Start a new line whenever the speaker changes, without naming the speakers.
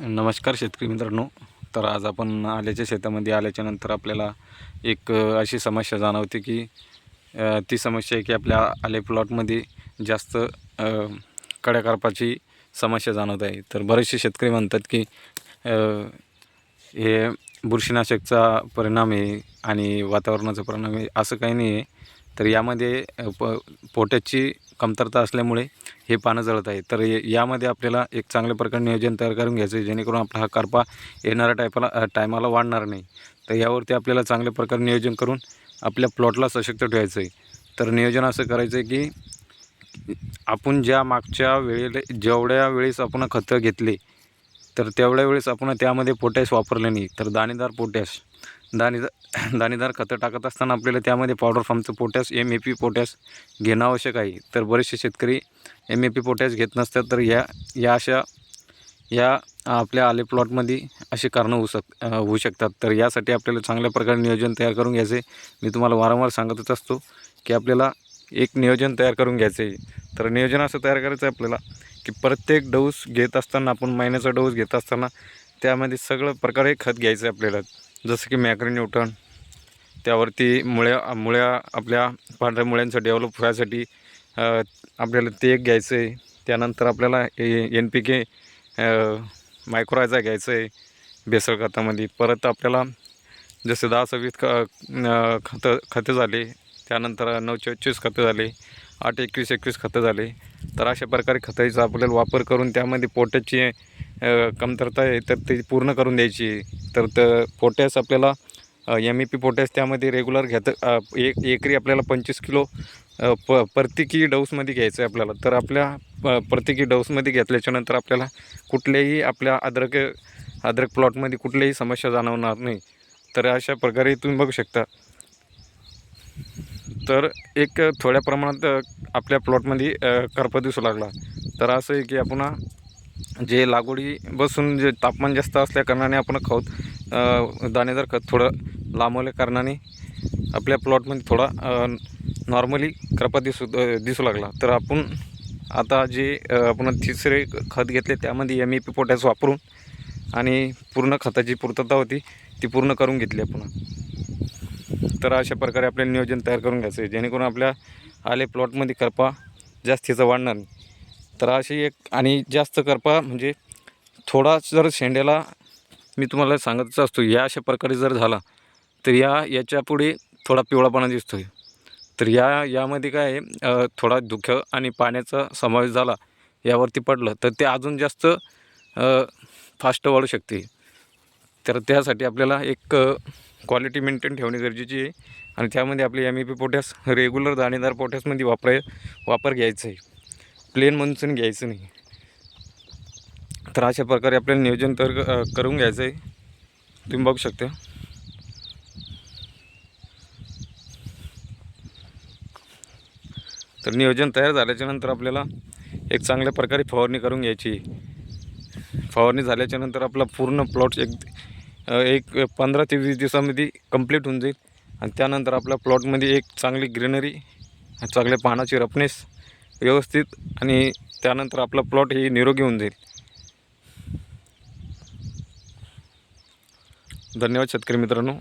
नमस्कार शेतकरी मित्रांनो. तर आज आपण आल्याच्या शेतामध्ये आल्याच्यानंतर आपल्याला एक अशी समस्या जाणवते की ती समस्या आहे की आपल्या आले प्लॉटमध्ये जास्त कड्या करपाची समस्या जाणवत आहे. तर बरेचसे शेतकरी म्हणतात की हे बुरशीनाशकचा परिणाम आहे आणि वातावरणाचा परिणाम आहे. असं काही नाही आहे. तर यामध्ये प पोटॅशची कमतरता असल्यामुळे हे पानं जळत आहे. तर यामध्ये आपल्याला एक चांगल्या प्रकारे नियोजन तयार करून घ्यायचं आहे जेणेकरून आपला हा करपा येणाऱ्या टायपाला टायमाला वाढणार नाही. तर यावरती आपल्याला चांगल्या प्रकारे नियोजन करून आपल्या प्लॉटला सशक्त ठेवायचं आहे. तर नियोजन असं करायचं आहे की आपण ज्या मागच्या वेळेला जेवढ्या वेळेस आपण खतं घेतले तर तेवढ्या वेळेस आपण त्यामध्ये पोटॅश वापरले नाही. तर दाणेदार पोटॅश दाणेदार दाणेदार खतं टाकत असताना आपल्याला त्यामध्ये powder फॉर्मचं potash M A P potash घेणं आवश्यक आहे. तर बरेचसे शेतकरी एम ए पी पोटॅश घेत नसतात तर या या अशा या आपल्या आले प्लॉटमध्ये अशी कारणं होऊ शक होऊ शकतात. तर यासाठी आपल्याला चांगल्या प्रकारे नियोजन तयार करून घ्यायचे. मी तुम्हाला वारंवार सांगतच असतो की आपल्याला एक नियोजन तयार करून घ्यायचं. आहे तर नियोजन असं तयार करायचं आहे आपल्याला की प्रत्येक डोस घेत असताना आपण महिन्याचा डोस घेत असताना त्यामध्ये सगळं प्रकारे खत घ्यायचं आहे आपल्याला. जसं की मॅक्रो न्यूटन त्यावरती मुळ्या मुळ्या आपल्या पांढऱ्या मुळ्यांचं डेव्हलप व्हायसाठी आपल्याला ते एक घ्यायचं आहे त्यानंतर आपल्याला एन पी के मायक्रोयचा घ्यायचं आहे बेसळ खतामध्ये परत आपल्याला जसं दहा सव्वीस ख खतं खतं झाले त्यानंतर नऊ चोवीस खतं झाले आठ एकवीस एकवीस खतं झाले. तर अशा प्रकारे खताचा आपल्याला वापर करून त्यामध्ये पोटॅशची कमतरता आहे तर ती पूर्ण करून द्यायची. तर तर पोटॅस आपल्याला एम ई पी पोटॅस त्यामध्ये रेग्युलर घेतं एक एकरी आपल्याला पंचवीस किलो प प्रत्येकी डोसमध्ये घ्यायचं आहे आपल्याला. तर आपल्या प प्रत्येकी डोसमध्ये घेतल्याच्यानंतर आपल्याला कुठल्याही आपल्या अद्रक अद्रक प्लॉटमध्ये कुठल्याही समस्या जाणवणार नाही. तर अशा प्रकारे तुम्ही बघू शकता. तर एक थोड्या प्रमाणात आपल्या प्लॉटमध्ये करपा दिसू लागला. तर असं आहे की आपण जे लागवडी बसून जे तापमान जास्त असल्या कारणाने आपण खत दाणेदार खत थोडं लांबवल्या कारणाने आपल्या प्लॉटमध्ये थोडा नॉर्मली करपा दिसू दिसू लागला. तर आपण आता जे आपण तिसरे खत घेतले त्यामध्ये एम ई पी पोटॅश वापरून आणि पूर्ण खताची पूर्तता होती ती पूर्ण करून घेतली आपण. तर अशा प्रकारे आपल्याला नियोजन तयार करून घ्यायचं आहे. जेणेकरून आपल्या आले प्लॉटमध्ये करपा जास्तीचा वाढणार नाही. तर अशी एक आणि जास्त करपा म्हणजे थोडा जर शेंड्याला मी तुम्हाला सांगतच असतो या अशा प्रकारे जर झाला तर या याच्यापुढे थोडा पिवळापणा दिसतो आहे तर या यामध्ये काय आहे थोडा दुःख आणि पाण्याचा समावेश झाला यावरती पडलं तर ते अजून जास्त फास्ट वाढू शकते. तर त्यासाठी आपल्याला एक क्वालिटी मेंटेन ठेवणे गरजेची आहे. आणि त्यामध्ये आपले M E P potash regular दाणेदार पोटॅशमध्ये वापराय वापर घ्यायचा आहे. प्लेन मनसून घ्यायचं नाही. तर अशा प्रकारे आपल्याला नियोजन तर करून घ्यायचं आहे. तुम्ही बघू शकता. तर नियोजन तयार झाल्याच्यानंतर आपल्याला एक चांगल्या प्रकारे फवारणी करून घ्यायची. आहे. फवारणी झाल्याच्यानंतर आपला पूर्ण प्लॉट एक एक पंधरा ते वीस दिवसामध्ये कंप्लीट होऊन जाईल. आणि त्यानंतर आपल्या प्लॉटमध्ये एक चांगली ग्रीनरी चांगल्या पानाची रफनेस व्यवस्थित आणि त्यानंतर आपला प्लॉट हे निरोगी होऊन जाईल. धन्यवाद शेतकरी मित्रांनो.